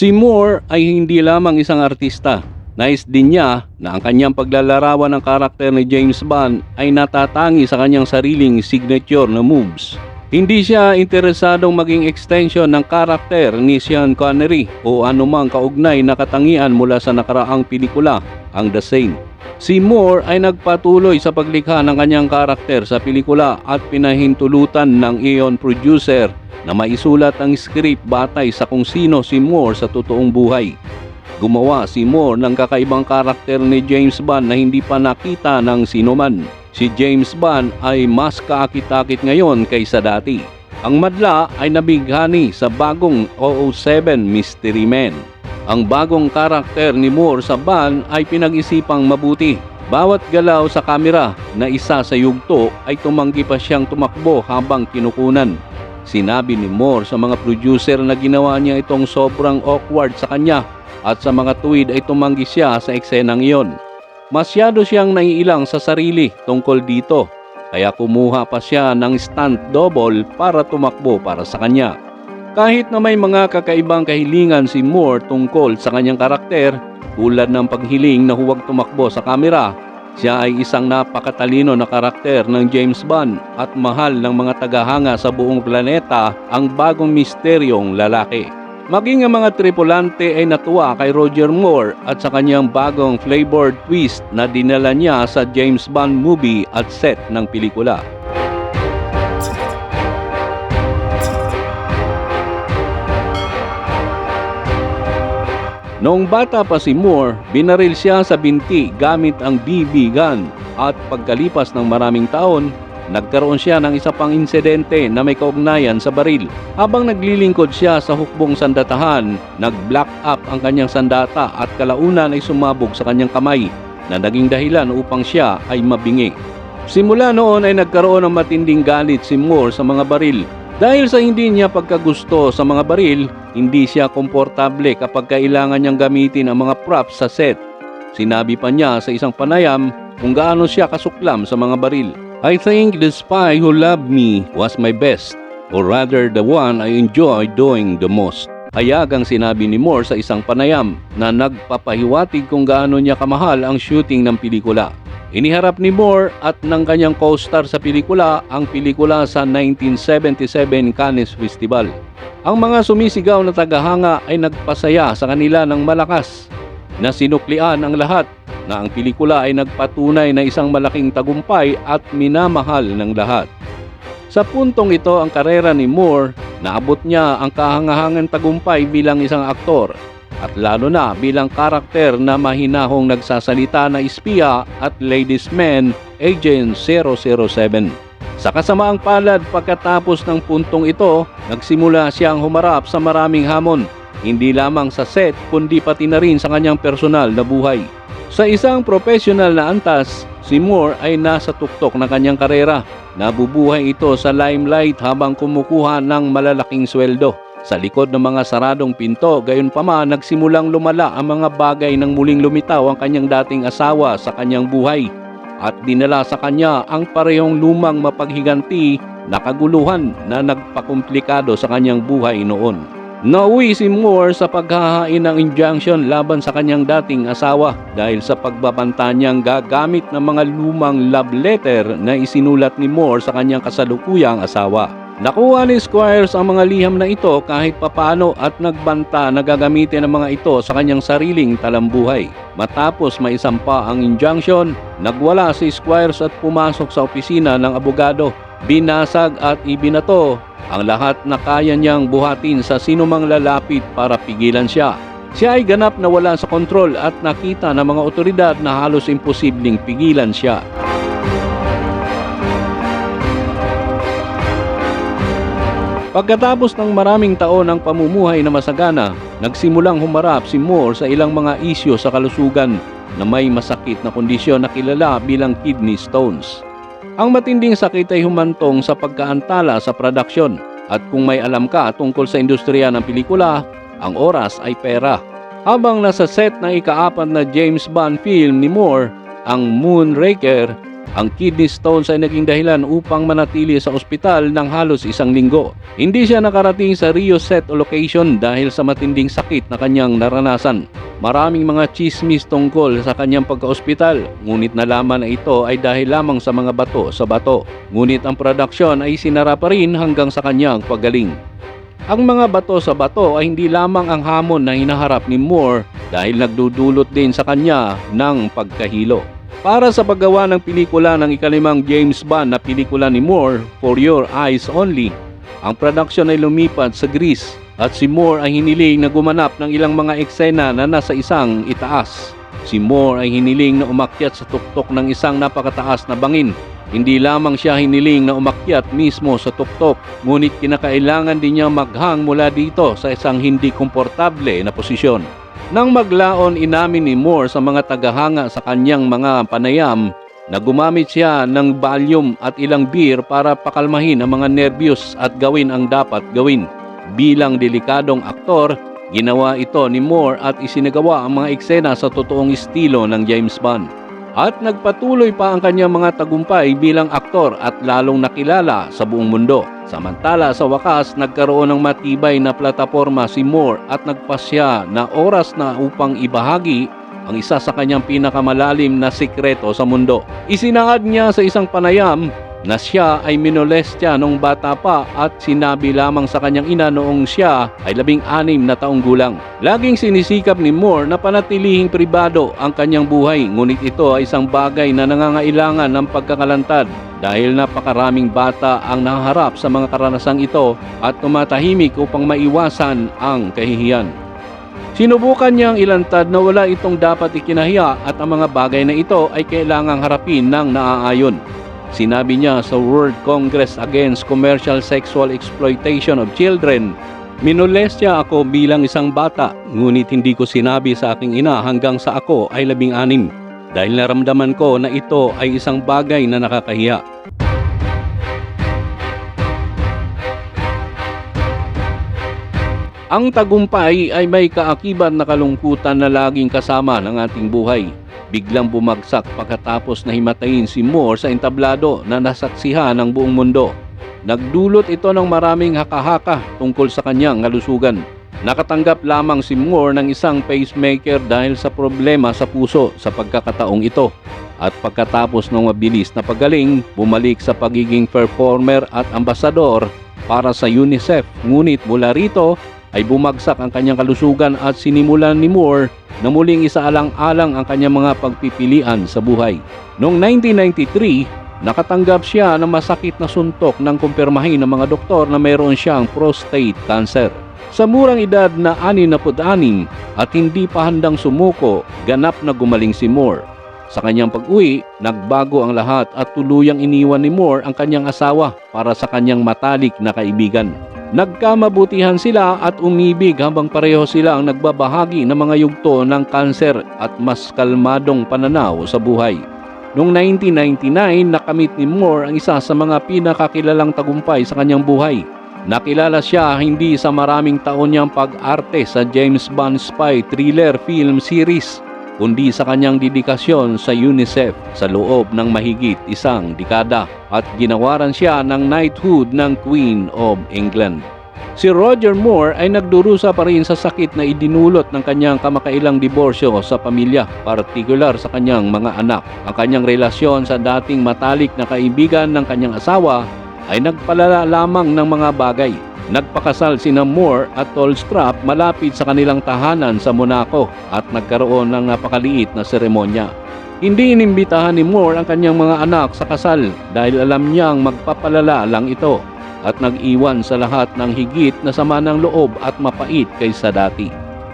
Si Moore ay hindi lamang isang artista. Nais din niya na ang kanyang paglalarawan ng karakter ni James Bond ay natatangi sa kanyang sariling signature na moves. Hindi siya interesadong maging extension ng karakter ni Sean Connery o anumang kaugnay na katangian mula sa nakaraang pelikula, ang The Same. Si Moore ay nagpatuloy sa paglikha ng kanyang karakter sa pelikula at pinahintulutan ng Eon producer na maisulat ang script batay sa kung sino si Moore sa totoong buhay. Gumawa si Moore ng kakaibang karakter ni James Bond na hindi pa nakita ng sinuman. Si James Bond ay mas kaakit-akit ngayon kaysa dati. Ang madla ay nabighani sa bagong 007 Mystery Man. Ang bagong karakter ni Moore sa Bond ay pinag-isipang mabuti. Bawat galaw sa kamera na isa sa yugto ay tumanggi pa siyang tumakbo habang kinukunan. Sinabi ni Moore sa mga producer na ginawa niya itong sobrang awkward sa kanya at sa mga tuwid ay tumanggi siya sa eksenang iyon. Masyado siyang naiilang sa sarili tungkol dito kaya kumuha pa siya ng stunt double para tumakbo para sa kanya. Kahit na may mga kakaibang kahilingan si Moore tungkol sa kanyang karakter tulad ng paghiling na huwag tumakbo sa kamera, siya ay isang napakatalino na karakter ng James Bond at mahal ng mga tagahanga sa buong planeta ang bagong misteryong lalaki. Maging ang mga tripulante ay natuwa kay Roger Moore at sa kanyang bagong flavored twist na dinala niya sa James Bond movie at set ng pelikula. Noong bata pa si Moore, binaril siya sa binti gamit ang BB gun at pagkalipas ng maraming taon, nagkaroon siya ng isa pang insidente na may kaugnayan sa baril. Habang naglilingkod siya sa hukbong sandatahan, nag-black up ang kanyang sandata at kalaunan ay sumabog sa kanyang kamay na naging dahilan upang siya ay mabingi. Simula noon ay nagkaroon ng matinding galit si Moore sa mga baril dahil sa hindi niya pagkagusto sa mga baril, hindi siya komportable kapag kailangan niyang gamitin ang mga props sa set. Sinabi pa niya sa isang panayam kung gaano siya kasuklam sa mga baril. I think the spy who loved me was my best, or rather the one I enjoy doing the most. Hayag ang sinabi ni Moore sa isang panayam na nagpapahiwatig kung gaano niya kamahal ang shooting ng pelikula. Iniharap ni Moore at ng kanyang co-star sa pelikula ang pelikula sa 1977 Cannes Festival. Ang mga sumisigaw na tagahanga ay nagpasaya sa kanila ng malakas na sinuklian ang lahat na ang pelikula ay nagpatunay na isang malaking tagumpay at minamahal ng lahat. Sa puntong ito ang karera ni Moore, naabot niya ang kahangahangan tagumpay bilang isang aktor at lalo na bilang karakter na mahinahong nagsasalita na espiya at ladies man Agent 007. Sa kasamaang palad pagkatapos ng puntong ito, nagsimula siyang humarap sa maraming hamon, hindi lamang sa set kundi pati na rin sa kanyang personal na buhay. Sa isang professional na antas, si Moore ay nasa tuktok ng kanyang karera. Nabubuhay ito sa limelight habang kumukuha ng malalaking sweldo. Sa likod ng mga saradong pinto, gayon pa man nagsimulang lumala ang mga bagay nang muling lumitaw ang kanyang dating asawa sa kanyang buhay at dinala sa kanya ang parehong lumang mapaghiganti na kaguluhan na nagpakomplikado sa kanyang buhay noon. Nauwi si Moore sa paghahain ng injunction laban sa kanyang dating asawa dahil sa pagbabanta niyang gagamit ng mga lumang love letter na isinulat ni Moore sa kanyang kasalukuyang asawa. Nakuha ni Squires ang mga liham na ito kahit papano at nagbanta na gagamitin ang mga ito sa kanyang sariling talambuhay. Matapos maisampa ang injunction, nagwala si Squires at pumasok sa opisina ng abogado. Binasag at ibinato ang lahat na kaya niyang buhatin sa sinumang lalapit para pigilan siya. Siya ay ganap na wala sa kontrol at nakita ng mga otoridad na halos imposibleng pigilan siya. Pagkatapos ng maraming taon ng pamumuhay na masagana, nagsimulang humarap si Moore sa ilang mga isyo sa kalusugan na may masakit na kondisyon na kilala bilang kidney stones. Ang matinding sakit ay humantong sa pagkaantala sa produksyon at kung may alam ka tungkol sa industriya ng pelikula, ang oras ay pera. Habang nasa set ng ikaapat na James Bond film ni Moore, ang Moonraker, Ang kidney stones ay naging dahilan upang manatili sa ospital ng halos isang linggo. Hindi siya nakarating sa Rio set location dahil sa matinding sakit na kanyang naranasan. Maraming mga chismis tungkol sa kanyang pagka-ospital, ngunit nalaman na ito ay dahil lamang sa mga bato sa bato. Ngunit ang produksyon ay sinara pa rin hanggang sa kanyang paggaling. Ang mga bato sa bato ay hindi lamang ang hamon na hinaharap ni Moore dahil nagdudulot din sa kanya ng pagkahilo. Para sa paggawa ng pelikula ng ikalimang James Bond na pelikula ni Moore, For Your Eyes Only, ang production ay lumipat sa Greece at si Moore ay hiniling na gumanap ng ilang mga eksena na nasa isang itaas. Si Moore ay hiniling na umakyat sa tuktok ng isang napakataas na bangin. Hindi lamang siya hiniling na umakyat mismo sa tuktok, ngunit kinakailangan din niya maghang mula dito sa isang hindi komportable na posisyon. Nang maglaon inamin ni Moore sa mga tagahanga sa kanyang mga panayam na gumamit siya ng Valium at ilang beer para pakalmahin ang mga nervyos at gawin ang dapat gawin. Bilang delikadong aktor, ginawa ito ni Moore at isinagawa ang mga eksena sa totoong estilo ng James Bond. At nagpatuloy pa ang kanyang mga tagumpay bilang aktor at lalong nakilala sa buong mundo. Samantala sa wakas nagkaroon ng matibay na plataforma si Moore at nagpasya na oras na upang ibahagi ang isa sa kanyang pinakamalalim na sikreto sa mundo. Isinangad niya sa isang panayam na siya ay minolestya nung bata pa at sinabi lamang sa kanyang ina noong siya ay labing anim na taong gulang. Laging sinisikap ni Moore na panatilihing pribado ang kanyang buhay ngunit ito ay isang bagay na nangangailangan ng pagkakalantad dahil napakaraming bata ang nahaharap sa mga karanasang ito at tumatahimik upang maiwasan ang kahihiyan. Sinubukan niyang ilantad na wala itong dapat ikinahiya at ang mga bagay na ito ay kailangang harapin ng naaayon. Sinabi niya sa World Congress Against Commercial Sexual Exploitation of Children, Minolestya ako bilang isang bata, ngunit hindi ko sinabi sa aking ina hanggang sa ako ay labing anim dahil naramdaman ko na ito ay isang bagay na nakakahiya. Ang tagumpay ay may kaakibat na kalungkutan na laging kasama ng ating buhay. Biglang bumagsak pagkatapos na himatayin si Moore sa entablado na nasaksihan ng buong mundo. Nagdulot ito ng maraming hakahaka tungkol sa kanyang kalusugan. Nakatanggap lamang si Moore ng isang pacemaker dahil sa problema sa puso sa pagkakataong ito. At pagkatapos ng mabilis na pagaling, bumalik sa pagiging performer at ambasador para sa UNICEF. Ngunit mula rito ay bumagsak ang kanyang kalusugan at sinimulan ni Moore na muling isaalang-alang ang kanyang mga pagpipilian sa buhay. Noong 1993, nakatanggap siya ng masakit na suntok nang kumpirmahin ng mga doktor na mayroon siyang prostate cancer. Sa murang edad na 66 at hindi pa handang sumuko, ganap na gumaling si Moore. Sa kanyang pag-uwi, nagbago ang lahat at tuluyang iniwan ni Moore ang kanyang asawa para sa kanyang matalik na kaibigan. Nagkamabutihan sila at umibig habang pareho sila ang nagbabahagi ng mga yugto ng kanser at mas kalmadong pananaw sa buhay. Noong 1999, nakamit ni Moore ang isa sa mga pinakakilalang tagumpay sa kanyang buhay. Nakilala siya hindi sa maraming taon niyang pag-arte sa James Bond spy thriller film series, kundi sa kanyang dedikasyon sa UNICEF sa loob ng mahigit isang dekada at ginawaran siya ng knighthood ng Queen of England. Si Roger Moore ay nagdurusa pa rin sa sakit na idinulot ng kanyang kamakailang diborsyo sa pamilya, partikular sa kanyang mga anak. Ang kanyang relasyon sa dating matalik na kaibigan ng kanyang asawa ay nagpalala lamang ng mga bagay. Nagpakasal sina Moore at Tolstrap malapit sa kanilang tahanan sa Monaco at nagkaroon ng napakaliit na seremonya. Hindi inimbitahan ni Moore ang kanyang mga anak sa kasal dahil alam niyang magpapalala lang ito at nag-iwan sa lahat ng higit na sama ng loob at mapait kaysa dati.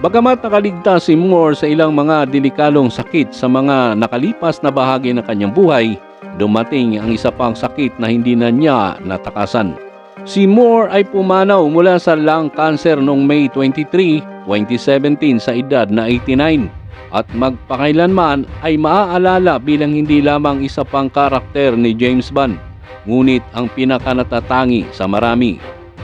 Bagamat nakaligtas si Moore sa ilang mga delikadong sakit sa mga nakalipas na bahagi ng kanyang buhay, dumating ang isa pang sakit na hindi na niya natakasan. Si Moore ay pumanaw mula sa lung cancer noong May 23, 2017 sa edad na 89 at magpakailanman ay maaalala bilang hindi lamang isa pang karakter ni James Bond, ngunit ang pinakanatatangi sa marami.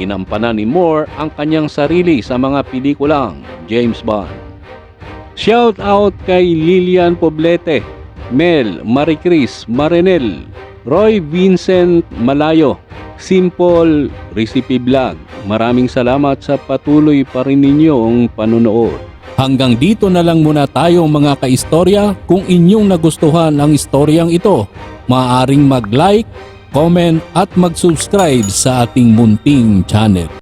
Inampanan ni Moore ang kanyang sarili sa mga pelikulang James Bond. Shout out kay Lilian Poblete Mel Maricris Marinel, Roy Vincent Malayo, Simple Recipe Vlog. Maraming salamat sa patuloy pa rin ninyong panunood. Hanggang dito na lang muna tayo mga kaistorya. Kung inyong nagustuhan ang istoryang ito, maaaring mag-like, comment at mag-subscribe sa ating munting channel.